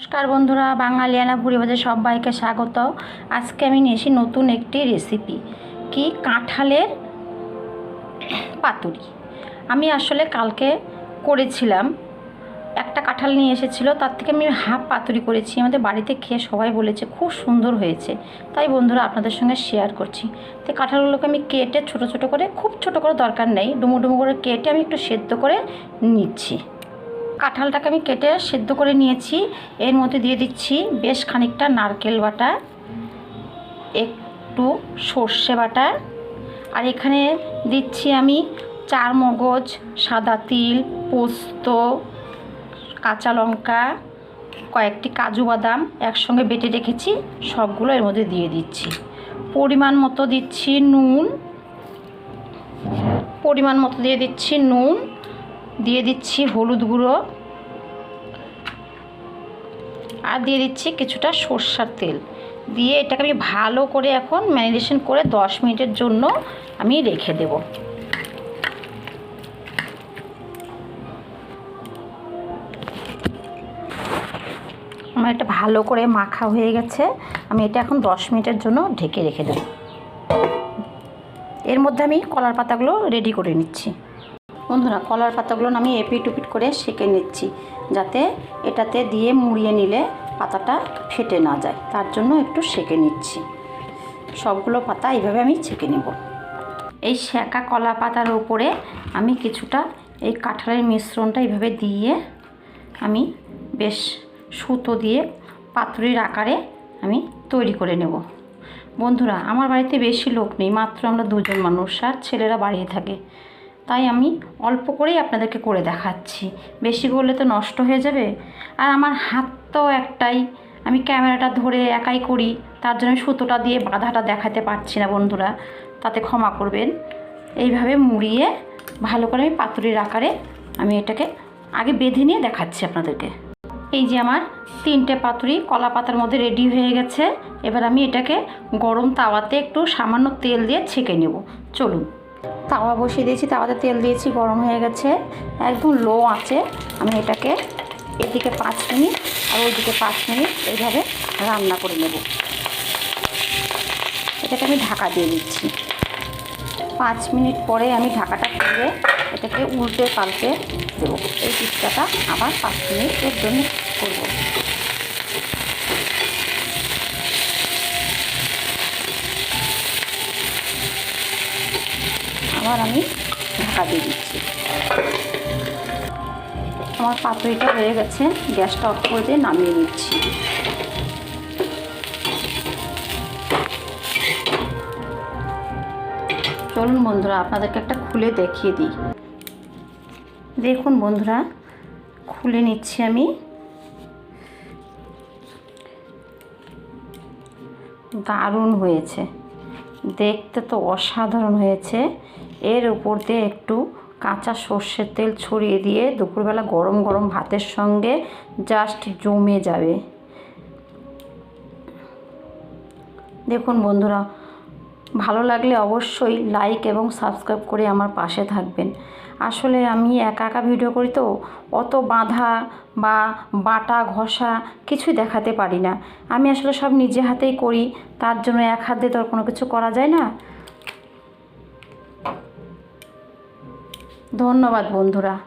নমস্কার বন্ধুরা বাঙালিয়ানা পরিবারে সবাইকে স্বাগত। আজকে আমি নিয়েছি নতুন একটি রেসিপি কি? কাঁঠালের পাতুরি। আমি আসলে কালকে করেছিলাম, একটা কাঁঠাল নিয়ে এসেছিল, তার থেকে আমি হাফ পাতুরি করেছি। আমাদের বাড়িতে খেয়ে সবাই বলেছে, খুব সুন্দর হয়েছে। তাই বন্ধুরা, আপনাদের সঙ্গে শেয়ার করছি। তো কাঁঠালগুলোকে আমি কেটে ছোট ছোট করে, খুব ছোট করে দরকার নেই, ডুমো ডুমো করে কেটে আমি একটু সেদ্ধ করে নিচ্ছি। কাঁঠালটাকে আমি কেটে সেদ্ধ করে নিয়েছি। এর মধ্যে দিয়ে দিচ্ছি বেশ খানিকটা নারকেল বাটা, একটু সর্ষে বাটা, আর এখানে দিচ্ছি আমি চার মগজ, সাদা তিল, পোস্ত, কাঁচা লঙ্কা, কয়েকটি কাজু বাদাম একসঙ্গে বেটে রেখেছি, সবগুলো এর মধ্যে দিয়ে দিচ্ছি। পরিমাণ মতো দিচ্ছি নুন, পরিমাণ মতো দিয়ে দিচ্ছি নুন দিয়ে দিচ্ছি হলুদ গুঁড়ো। আর দিয়ে দিচ্ছি কিছুটা সর্ষার তেল। দিয়ে এটাকে আমি ভালো করে এখন ম্যারিনেশন করে দশ মিনিটের জন্য আমি রেখে দেব। আমার এটা ভালো করে মাখা হয়ে গেছে। আমি এটা এখন দশ মিনিটের জন্য ঢেকে রেখে দেব। এর মধ্যে আমি কলার পাতাগুলো রেডি করে নিচ্ছি। বন্ধুরা কলার পাতাগুলো আমি এপিট উপিট করে সেঁকে নিচ্ছি, যাতে এটাতে দিয়ে মুড়িয়ে নিলে পাতাটা ফেটে না যায়। তার জন্য একটু সেঁকে নিচ্ছি। সবগুলো পাতা এইভাবে আমি ছেঁকে নেব। এই সেঁকা কলা পাতার উপরে আমি কিছুটা এই কাঁঠালের মিশ্রণটা এইভাবে দিয়ে আমি বেশ সুতো দিয়ে পাতুরির আকারে আমি তৈরি করে নেব। বন্ধুরা, আমার বাড়িতে বেশি লোক নেই, মাত্র আমরা দুজন মানুষ, আর ছেলেরা বাড়িয়ে থাকে। তাই আমি অল্প করেই আপনাদেরকে করে দেখাচ্ছি। বেশি করলে তো নষ্ট হয়ে যাবে। আর আমার হাত তো একটাই। আমি ক্যামেরাটা ধরে একাই করি। তার জন্য সুতোটা দিয়ে বাধাটা দেখাতে পারছি না বন্ধুরা। তাতে ক্ষমা করবেন। এইভাবে মুড়িয়ে ভালো করে আমি পাতুরির আকারে আমি এটাকে আগে বেঁধে নিয়ে দেখাচ্ছি আপনাদেরকে। এই যে আমার তিনটে পাতুরি কলা পাতার মধ্যে রেডি হয়ে গেছে। এবার আমি এটাকে গরম তাওয়াতে একটু সামান্য তেল দিয়ে ছেঁকে নেব। চলুন। তাওয়া বসিয়ে দিয়েছি, তাওয়াতে তেল দিয়েছি, গরম হয়ে গেছে। একদম লো আছে। আমি এটাকে এদিকে পাঁচ মিনিট আর ওইদিকে পাঁচ মিনিট এইভাবে রান্না করে নেব। এটাকে আমি ঢাকা দিয়ে দিচ্ছি। পাঁচ মিনিট পরে আমি ঢাকাটা খুলে এটাকে উল্টে পাল্টে দেবো। এই পিঠটাটা আবার পাঁচ মিনিটের জন্য করব। আবার আমি ঢাকা দিয়ে দিচ্ছি। আমার পাতুরিটা হয়ে গেছে, গ্যাসটা অফ করে দিয়ে নামিয়ে নিচ্ছি। চলুন বন্ধুরা, আপনাদেরকে একটা খুলে দেখিয়ে দিই। দেখুন বন্ধুরা, খুলে নিচ্ছি আমি। দারুণ হয়েছে। দেখতে তো অসাধারণ হয়েছে। এর উপর দিয়ে একটু কাঁচা সর্ষের তেল ছড়িয়ে দিয়ে দুপুরবেলা গরম গরম ভাতের সঙ্গে জাস্ট জমে যাবে। দেখুন বন্ধুরা, ভালো লাগলে অবশ্যই লাইক এবং সাবস্ক্রাইব করে আমার পাশে থাকবেন। আসলে আমি একা একা ভিডিও করি তো, অত বাঁধা বা বাটা ঘষা কিছুই দেখাতে পারি না। আমি আসলে সব নিজে হাতেই করি, তার জন্য এক হাত দিয়ে তো আর কোনো কিছু করা যায় না। ধন্যবাদ বন্ধুরা।